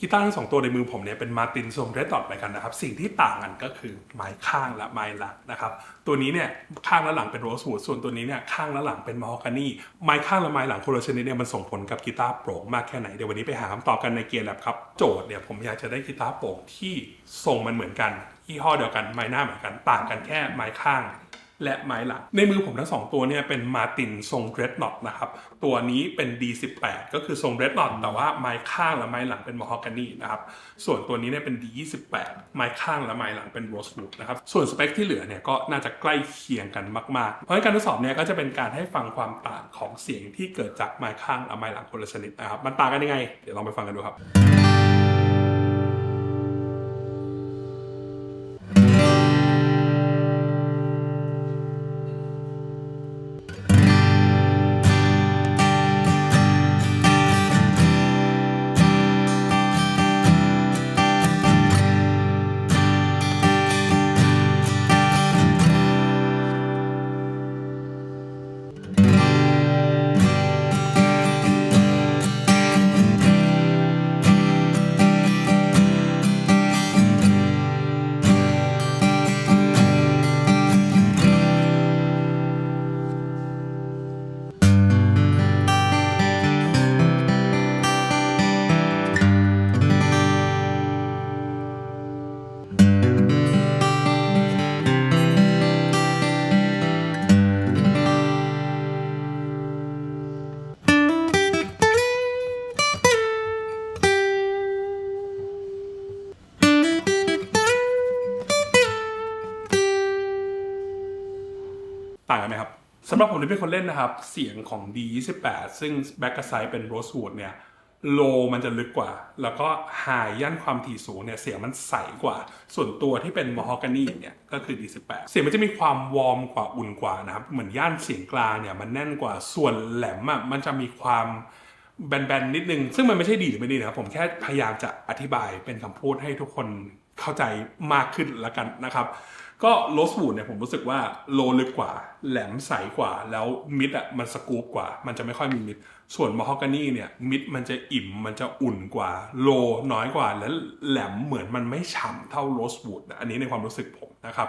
กีตาร์ทั้งสองตัวในมือผมเนี่ยเป็นมาตินทรงเรดดอทไปกันนะครับ สิ่งที่ต่างกันก็คือไม้ข้างและไม้หลังนะครับตัวนี้เนี่ยข้างและหลังเป็นโรสวูดส่วนตัวนี้เนี่ยข้างและหลังเป็นมอฮกานีไม้ข้างและไม้หลังคนละชนิดเนี่ยมันส่งผลกับกีตาร์โปร่งมากแค่ไหนเดี๋ยววันนี้ไปหาคำตอบกันในเกียร์แลบครับโจทย์เนี่ยผมอยากจะได้กีตาร์โปร่งที่ทรงมันเหมือนกันยี่ห้อเดียวกันไม้หน้าเหมือนกัน ต่างกันแค่ไม้ข้าง และไม้หลังในมือผมทั้งสองตัวเนี่ยเป็นมาตินทรงเรดน็อตนะครับ ตัวนี้เป็น D18 ก็คือทรงเรดน็อตแต่ว่าไม้ข้างและไม้หลังเป็นมอฮอกานีนะครับส่วนตัวนี้เนี่ยเป็น D28 ไม้ข้างและไม้หลังเป็นโรสวูดนะครับส่วนสเปคที่เหลือเนี่ยก็น่าจะใกล้เคียงกันมากๆ เพราะฉะนั้นการทดสอบเนี่ยก็จะเป็นการให้ฟังความต่างของเสียงที่เกิดจากไม้ข้างและไม้หลังคนละชนิดนะครับมันต่างกันยังไง เดี๋ยวลองไปฟังกันดูครับ ต่างกันไหมครับสำหรับผมที่เป็นคนเล่นนะครับ เสียงของ D28 ซึ่งแบ็กก s ไซเป็นโรส w ูดเนี่ยโลมันจะลึกกว่า แล้วก็ไฮย่านความถี่สูงเนี่ยเสียงมันใสกว่า ส่วนตัวที่เป็นมอฮอกานีเนี่ยก็คือ D18 เสียงมันจะมีความวอร์มกว่าอุ่นกว่านะครับ เหมือนย่านเสียงกลางเนี่ยมันแน่นกว่าส่วนแหลมอะมันจะมีความแบนๆนิดนึง ซึ่งมันไม่ใช่ดีหรือไม่ดีนะครับ ผมแค่พยายามจะอธิบายเป็นคำพูดให้ทุกคน เข้าใจมากขึ้นแล้วกันนะครับ ก็โรสวูดเนี่ยผมรู้สึกว่าโลลึกกว่า แหลมใสกว่า แล้วมิดอะมันสกูปกว่า มันจะไม่ค่อยมีมิด ส่วนมอฮอกานีเนี่ยมิดมันจะอิ่มมันจะอุ่นกว่า โลน้อยกว่า และแหลมเหมือนมันไม่ฉ่ำเท่าโรสวูดอันนี้ในความรู้สึกผมนะครับ